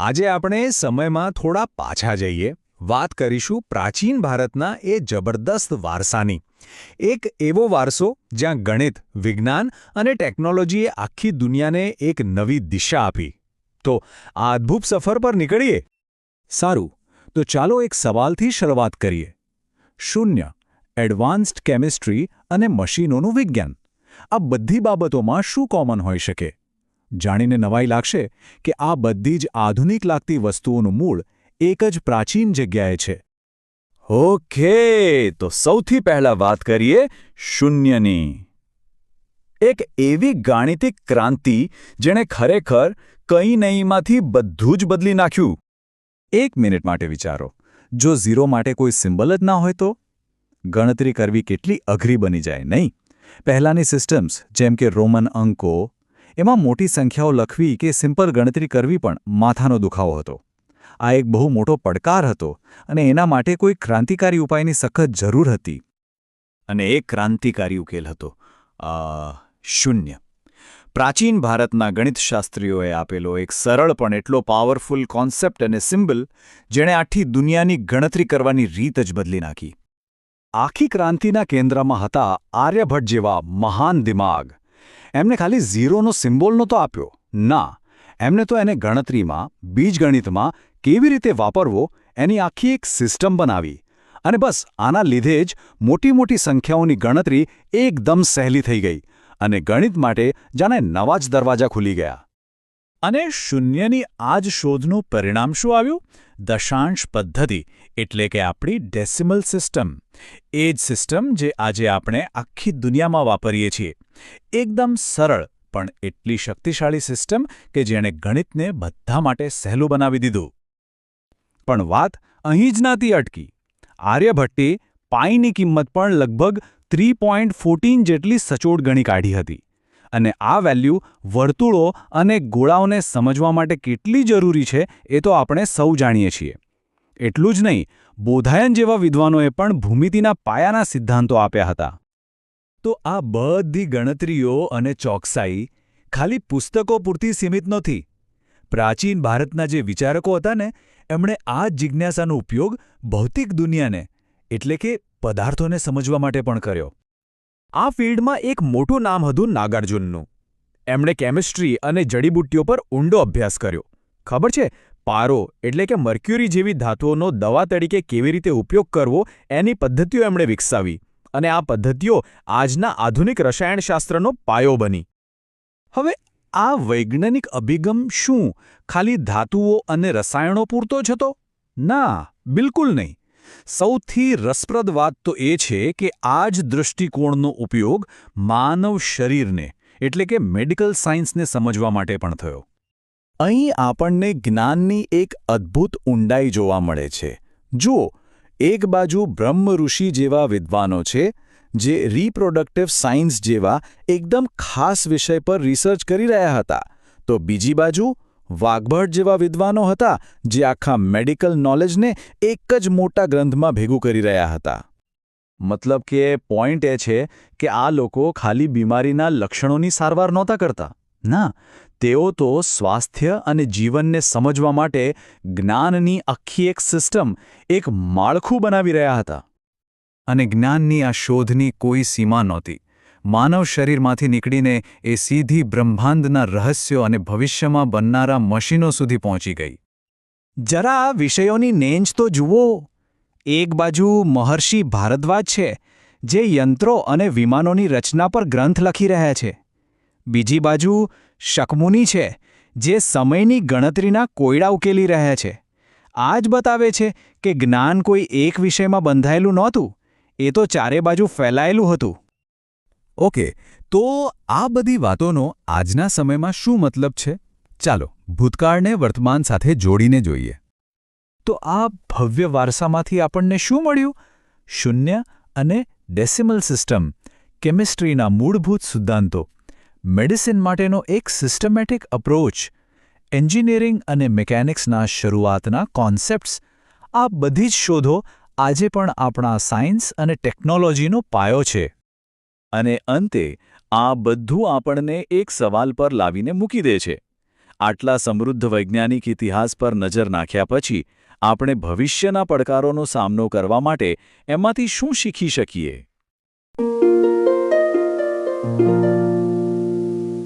આજે આપણે સમયમાં થોડા પાછા જઈએ. વાત કરીશું પ્રાચીન ભારતના એ જબરદસ્ત વારસાની. એક એવો વારસો જ્યાં ગણિત, વિજ્ઞાન અને ટેકનોલોજીએ આખી દુનિયાને એક નવી દિશા આપી. તો આ અદ્ભુત સફર પર નીકળીએ? સારું, તો ચાલો એક સવાલથી શરૂઆત કરીએ. શૂન્ય, એડવાન્સ્ડ કેમિસ્ટ્રી અને મશીનોનું વિજ્ઞાન. આ બધી બાબતોમાં શું કોમન હોઈ શકે? જાણીને નવાઈ લાગશે કે આ બધી જ આધુનિક લાગતી વસ્તુઓનું મૂળ એક જ પ્રાચીન જગ્યાએ છે. ઓકે, તો સૌથી પહેલા વાત કરીએ શૂન્યની. એક એવી ગાણિતિક ક્રાંતિ જેણે ખરેખર કંઈ નહીંમાંથી બધું જ બદલી નાખ્યું. એક મિનિટ માટે વિચારો, જો ઝીરો માટે કોઈ સિમ્બલ જ ના હોય તો? ગણતરી કરવી કેટલી અઘરી બની જાય, નહીં? પહેલાંની સિસ્ટમ્સ, જેમ કે રોમન અંકો એમાં મોટી સંખ્યાઓ લખવી કે સિમ્પલ ગણતરી કરવી પણ માથાનો દુખાવો હતો. આ એક બહુ મોટો પડકાર હતો અને એના માટે કોઈ ક્રાંતિકારી ઉપાયની સખત જરૂર હતી. અને એ ક્રાંતિકારી ઉકેલ હતો. શૂન્ય. પ્રાચીન ભારતના ગણિતશાસ્ત્રીઓએ આપેલો એક સરળ પણ એટલો પાવરફુલ કોન્સેપ્ટ અને સિમ્બલ જેણે આખી દુનિયાની ગણતરી કરવાની રીત જ બદલી નાખી. આખી ક્રાંતિના કેન્દ્રમાં હતા આર્યભટ્ટ જેવા મહાન દિમાગ. એમને ખાલી ઝીરોનો સિમ્બોલ નહોતો આપ્યો. ના, એમને તો એને ગણતરીમાં, બીજગણિતમાં કેવી રીતે વાપરવો એની આખી એક સિસ્ટમ બનાવી. અને બસ, આના લીધે જ મોટી મોટી સંખ્યાઓની ગણતરી એકદમ સહેલી થઈ ગઈ. અને ગણિત માટે જાણે નવા જ દરવાજા ખુલી ગયા. અને શૂન્યની આ જ શોધનું પરિણામ શું આવ્યું? દશાંશ પદ્ધતિ, એટલે કે આપણી ડેસિમલ સિસ્ટમ. એ જ સિસ્ટમ જે આજે આપણે આખી દુનિયામાં વાપરીએ છીએ. એકદમ સરળ, પણ એટલી શક્તિશાળી સિસ્ટમ કે જેણે ગણિતને બધા માટે સહેલું બનાવી દીધું. પણ વાત અહીં જ નાતી અટકી. આર્યભટ્ટે પાઈની કિંમત પણ લગભગ થ્રી જેટલી સચોટ ગણી કાઢી હતી. અને આ વેલ્યુ વર્તુળો અને ગોળાઓને સમજવા માટે કેટલી જરૂરી છે એ તો આપણે સૌ જાણીએ છીએ. એટલું જ નહીં, બોધાયન જેવા વિદ્વાનોએ પણ ભૂમિતિના પાયાના સિદ્ધાંતો આપ્યા હતા. તો આ બધી ગણતરીઓ અને ચોકસાઈ ખાલી પુસ્તકો પૂરતી સીમિત નહોતી. પ્રાચીન ભારતના જે વિચારકો હતા ને, એમણે આ જિજ્ઞાસાનો ઉપયોગ ભૌતિક દુનિયાને, એટલે કે પદાર્થોને સમજવા માટે પણ કર્યો. આ ફિલ્ડમાં એક મોટું નામ હતું નાગાર્જુનનું. એમણે કેમિસ્ટ્રી અને જડીબુટ્ટીઓ પર ઊંડો અભ્યાસ કર્યો. ખબર છે? પારો, એટલે કે મર્ક્યુરી જેવી ધાતુઓનો દવા તરીકે કેવી રીતે ઉપયોગ કરવો, એની પદ્ધતિઓ એમણે વિકસાવી. અને આ પદ્ધતિઓ આજના આધુનિક રસાયણશાસ્ત્રનો પાયો બની. હવે, આ વૈજ્ઞાનિક અભિગમ શું? ખાલી ધાતુઓ અને રસાયણો પૂરતો જ હતો? ના, બિલકુલ નહીં. સૌથી રસપ્રદ વાત તો એ છે કે આ જ દૃષ્ટિકોણનો ઉપયોગ માનવ શરીરને, એટલે કે મેડિકલ સાયન્સને સમજવા માટે પણ થયો. અહીં આપણને જ્ઞાનની એક અદ્ભુત ઊંડાઈ જોવા મળે છે. જુઓ, એક બાજુ બ્રહ્મ ઋષિ જેવા વિદ્વાનો છે, જે રિપ્રોડક્ટિવ સાયન્સ જેવા એકદમ ખાસ વિષય પર રિસર્ચ કરી રહ્યા હતા. તો બીજી બાજુ વાઘભટ જેવા વિદ્વાનો હતા જે આખા મેડિકલ નોલેજને એક જ મોટા ગ્રંથમાં ભેગું કરી રહ્યા હતા. મતલબ કે પોઈન્ટ એ છે કે આ લોકો ખાલી બીમારીના લક્ષણોની સારવાર નહોતા કરતા. ના, તેઓ તો સ્વાસ્થ્ય અને જીવનને સમજવા માટે જ્ઞાનની આખી એક સિસ્ટમ એક માળખું બનાવી રહ્યા હતા. અને જ્ઞાનની આ શોધની કોઈ સીમા નહોતી. માનવ શરીરમાંથી નીકળીને એ સીધી બ્રહ્માંડના રહસ્યો અને ભવિષ્યમાં બનનારા મશીનો સુધી પહોંચી ગઈ. જરા વિષયોની નેંજ તો જુઓ. એક બાજુ મહર્ષિ ભારદ્વાજ છે, જે યંત્રો અને વિમાનોની રચના પર ગ્રંથ લખી રહ્યા છે. બીજી બાજુ શકમુની છે, જે સમયની ગણતરીના કોયડા ઉકેલી રહ્યા છે. આ જ બતાવે છે કે જ્ઞાન કોઈ એક વિષયમાં બંધાયેલું નહોતું, એ તો ચારે બાજુ ફેલાયેલું હતું. ઓકે, તો આ બધી વાતોનો આજના સમયમાં શું મતલબ છે? ચાલો, ભૂતકાળને વર્તમાન સાથે જોડીને જોઈએ. તો આ ભવ્ય વારસામાંથી આપણને શું મળ્યું? શૂન્ય અને ડેસિમલ સિસ્ટમ, કેમિસ્ટ્રીના મૂળભૂત સિદ્ધાંતો, મેડિસિન માટેનો એક સિસ્ટમેટિક અપ્રોચ, એન્જિનિયરિંગ અને મિકેનિક્સના શરૂઆતના કોન્સેપ્ટ્સ, આ બધી જ શોધો આજે પણ આપણા સાયન્સ અને ટેકનોલોજીનો પાયો છે. અને અંતે, આ બધું આપણને એક સવાલ પર લાવીને મૂકી દે છે. આટલા સમૃદ્ધ વૈજ્ઞાનિક ઇતિહાસ પર નજર નાખ્યા પછી, આપણે ભવિષ્યના પડકારોનો સામનો કરવા માટે એમાંથી શું શીખી શકીએ?